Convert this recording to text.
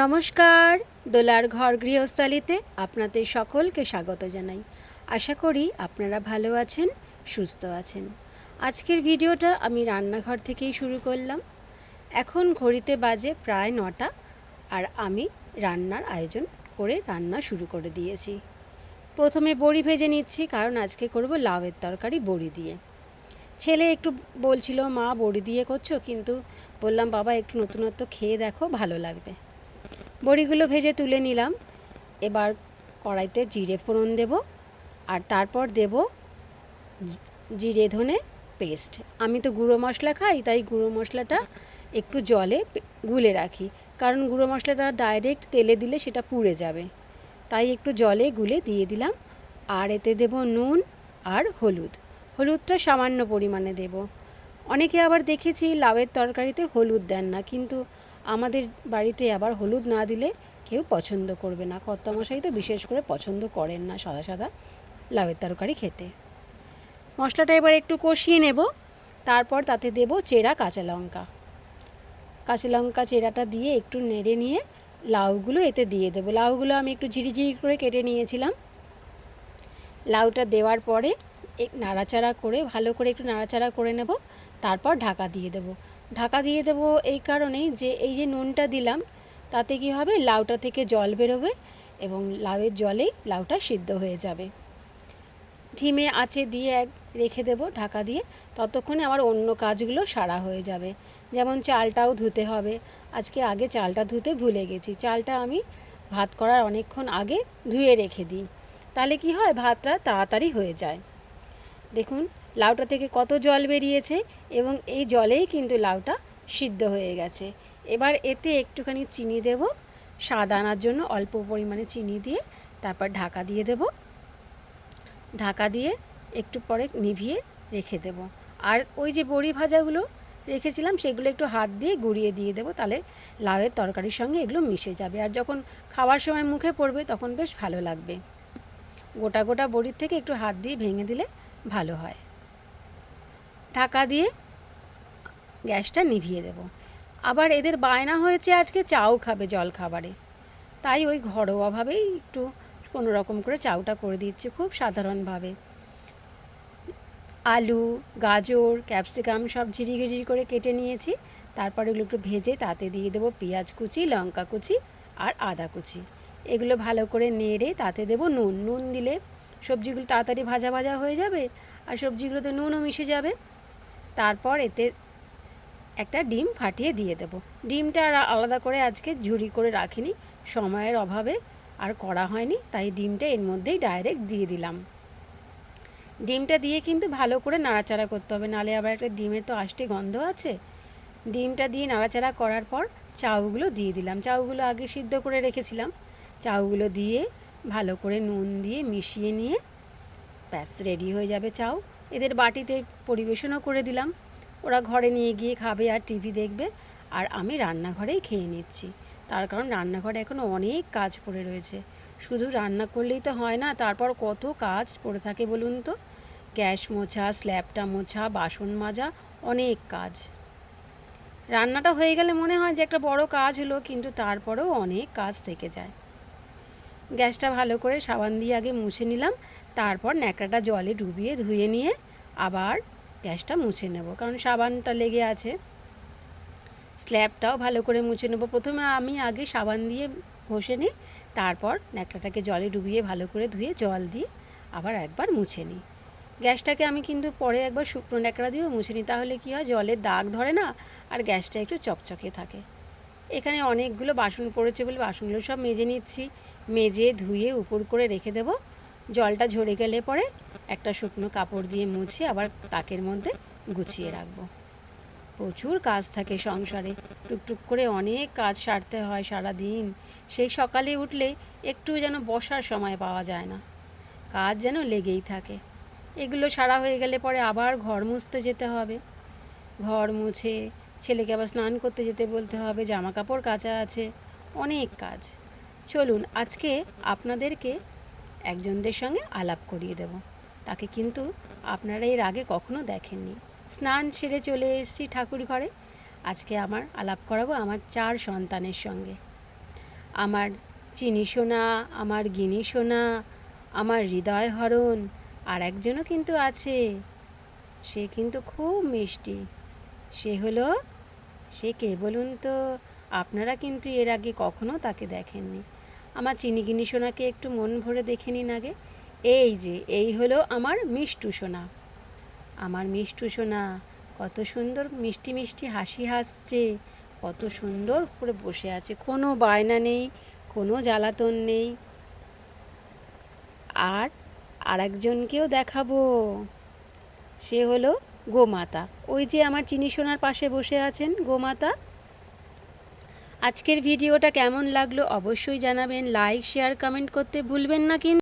নমস্কার, দোলার ঘর গৃহস্থালিতে আপনাদের সকলকে স্বাগত জানাই। আশা করি আপনারা ভালো আছেন, সুস্থ আছেন। আজকের ভিডিওটা আমি রান্নাঘর থেকেই শুরু করলাম। এখন ঘড়িতে বাজে প্রায় নটা আর আমি রান্নার আয়োজন করে রান্না শুরু করে দিয়েছি। প্রথমে বড়ি ভেজে নিচ্ছি, কারণ আজকে করব লাউয়ের তরকারি বড়ি দিয়ে। ছেলে একটু বলছিল, মা, বড়ি দিয়ে করছ? কিন্তু বললাম, বাবা, একটু নতুনত্ব খেয়ে দেখো, ভালো লাগবে। বড়িগুলো ভেজে তুলে নিলাম। এবার কড়াইতে জিরে ফোড়ন দেব আর তারপর দেব জিরে ধনে পেস্ট। আমি তো গুঁড়ো মশলা খাই, তাই গুঁড়ো মশলাটা একটু জলে গুলে রাখি। কারণ গুঁড়ো মশলাটা ডাইরেক্ট তেলে দিলে সেটা পুড়ে যাবে। তাই একটু জলে গুলে দিয়ে দিলাম আর এতে দেব নুন আর হলুদ। হলুদটা সামান্য পরিমাণে দেব। অনেকে আবার দেখেছি লাউয়ের তরকারিতে হলুদ দেন না, কিন্তু আমাদের বাড়িতে আবার হলুদ না দিলে কেউ পছন্দ করবে না। কর্তামশাই তো বিশেষ করে পছন্দ করেন না সাদা সাদা লাউয়ের তরকারি খেতে। মশলাটা এবার একটু কষিয়ে নেব, তারপর তাতে দেব চেরা কাঁচা লঙ্কা। কাঁচা লঙ্কা চেরাটা দিয়ে একটু নেড়ে নিয়ে লাউগুলো এতে দিয়ে দেবো। লাউগুলো আমি একটু ঝিরিঝিরি করে কেটে নিয়েছিলাম। লাউটা দেওয়ার পরে নাড়াচাড়া করে, ভালো করে একটু নাড়াচাড়া করে নেব, তারপর ঢাকা দিয়ে দেব। ঢাকা দিয়ে দেব এই কারণেই যে এই যে নুনটা দিলাম, তাতে কি হবে? লাউটা থেকে জল বেরোবে এবং লাউয়ের জলেই লাউটা সিদ্ধ হয়ে যাবে। ঢিমে আঁচে দিয়ে এক রেখে দেব ঢাকা দিয়ে, ততক্ষণে আমার অন্য কাজগুলো সারা হয়ে যাবে। যেমন চালটাও ধুতে হবে। আজকে আগে চালটা ধুতে ভুলে গেছি। চালটা আমি ভাত করার অনেকক্ষণ আগে ধুয়ে রেখে দিই। তাহলে কি হয়? ভাতটা তাড়াতাড়ি হয়ে যায়। দেখুন লাউটা থেকে কত জল বেরিয়েছে এবং এই জলেই কিন্তু লাউটা সিদ্ধ হয়ে গেছে। এবার এতে একটুখানি চিনি দেব। স্বাদ আনার জন্য অল্প পরিমাণে চিনি দিয়ে তারপর ঢাকা দিয়ে দেব। ঢাকা দিয়ে একটু পরে নিভিয়ে রেখে দেব। আর ওই যে বড়ি ভাজাগুলো রেখেছিলাম, সেগুলো একটু হাত দিয়ে গুঁড়িয়ে দিয়ে দেবো, তাহলে লাউয়ের তরকারির সঙ্গে এগুলো মিশে যাবে। আর যখন খাওয়ার সময় মুখে পড়বে, তখন বেশ ভালো লাগবে। গোটা গোটা বড়ির থেকে একটু হাত দিয়ে ভেঙে দিলে ভালো হয়। ঢাকা দিয়ে গ্যাসটা নিভিয়ে দেব। আবার এদের বায়না হয়েছে আজকে চাও খাবে জল খাবারে। তাই ওই ঘরোয়াভাবেই একটু কোনো রকম করে চাউটা করে দিচ্ছি খুব সাধারণভাবে। আলু, গাজর, ক্যাপসিকাম সব ঝিরি ঝিরি করে কেটে নিয়েছি। তারপর এগুলো একটু ভেজে তাতে দিয়ে দেবো পেঁয়াজ কুচি, লঙ্কা কুচি আর আদা কুচি। এগুলো ভালো করে নেড়ে তাতে দেবো নুন। নুন দিলে সবজিগুলো তাড়াতাড়ি ভাজা ভাজা হয়ে যাবে আর সবজিগুলোতে নুনও মিশে যাবে। তারপর এতে একটা ডিম ফাটিয়ে দিয়ে দেবো। ডিমটা আর আলাদা করে আজকে ঝুড়ি করে রাখিনি, সময়ের অভাবে আর করা হয়নি, তাই ডিমটা এর মধ্যেই ডাইরেক্ট দিয়ে দিলাম। ডিমটা দিয়ে কিন্তু ভালো করে নাড়াচাড়া করতে হবে, নালে আবার একটা ডিমের তো আষ্টে গন্ধ আছে। ডিমটা দিয়ে নাড়াচাড়া করার পর চাউগুলো দিয়ে দিলাম। চাউগুলো আগে সিদ্ধ করে রেখেছিলাম। চাউগুলো দিয়ে ভালো করে নুন দিয়ে মিশিয়ে নিয়ে ব্যাস রেডি হয়ে যাবে চাউ। এদের বাটিতে পরিবেশনও করে দিলাম। ওরা ঘরে নিয়ে গিয়ে খাবে আর টিভি দেখবে আর আমি রান্নাঘরেই খেয়ে নিচ্ছি। তার কারণ রান্নাঘরে এখনও অনেক কাজ পড়ে রয়েছে। শুধু রান্না করলেই তো হয় না, তারপর কত কাজ পড়ে থাকে বলুন তো? গ্যাস মোছা, স্ল্যাবটা মোছা, বাসন মাজা, অনেক কাজ। রান্নাটা হয়ে গেলে মনে হয় যে একটা বড় কাজ হলো, কিন্তু তারপরেও অনেক কাজ থেকে যায়। গ্যাসটা ভালো করে সাবান দিয়ে আগে মুছে নিলাম, তারপর ন্যাকড়াটা জলে ডুবিয়ে ধুয়ে নিয়ে আবার গ্যাসটা মুছে নেব, কারণ সাবানটা লেগে আছে। স্ল্যাবটাও ভালো করে মুছে নেব। প্রথমে আমি আগে সাবান দিয়ে ঘষে নিই, তারপর ন্যাকড়াটাকে জলে ডুবিয়ে ভালো করে ধুয়ে জল দিয়ে আবার একবার মুছে নিই। গ্যাসটাকে আমি কিন্তু পরে একবার শুকনো ন্যাকড়া দিয়েও মুছে নিই, তাহলে কী হয় জলের দাগ ধরে না, আর গ্যাসটা একটু চকচকে থাকে। এখানে অনেকগুলো বাসন পড়েছে বলে বাসনগুলো সব মেজে নিচ্ছি। মেজে, ধুয়ে, উপর করে রেখে দেব। জলটা ঝরে গেলে পরে একটা শুকনো কাপড় দিয়ে মুছে আবার তাকের মধ্যে গুছিয়ে রাখব। প্রচুর কাজ থাকে সংসারে। টুকটুক করে অনেক কাজ সারতে হয় সারা দিন সেই সকালে উঠলে একটু যেন বসার সময় পাওয়া যায় না। কাজ যেন লেগেই থাকে। এগুলো সারা হয়ে গেলে পরে আবার ঘর মুছতে যেতে হবে। ঘর মুছে ছেলেকে আবার স্নান করতে যেতে বলতে হবে জামা কাপড় কাচা আছে, অনেক কাজ। চলুন, আজকে আপনাদেরকে একজনদের সঙ্গে আলাপ করিয়ে দেব। তাকে কিন্তু আপনারা এর আগে কখনো দেখেননি। স্নান সেরে চলে এসেছি ঠাকুর ঘরে। আজকে আমার আলাপ করাবো আমার চার সন্তানের সঙ্গে। আমার চিনি সোনা, আমার গিনি সোনা, আমার হৃদয় হরণ, আর একজনও কিন্তু আছে। সে কিন্তু খুব মিষ্টি। সে হলো, সে কে বলুন তো? আপনারা কিন্তু এর আগে কখনো তাকে দেখেননি। আমার চিনিগিনি সোনাকে একটু মন ভরে দেখে নিন আগে। এই যে, এই হলো আমার মিষ্টু সোনা। আমার মিষ্টু সোনা, কত সুন্দর মিষ্টি মিষ্টি হাসি হাসছে, কত সুন্দর করে বসে আছে। কোনো বায়না নেই, কোনো জ্বালাতন নেই। আর আরেকজনকেও দেখাবো। সে হলো গোমাতা। ওই যে আমার চিনি সোনার পাশে বসে আছেন গোমাতা। আজকের ভিডিওটা কেমন লাগল অবশ্যই জানাবেন লাইক শেয়ার কমেন্ট করতে ভুলবেন না কিন্তু।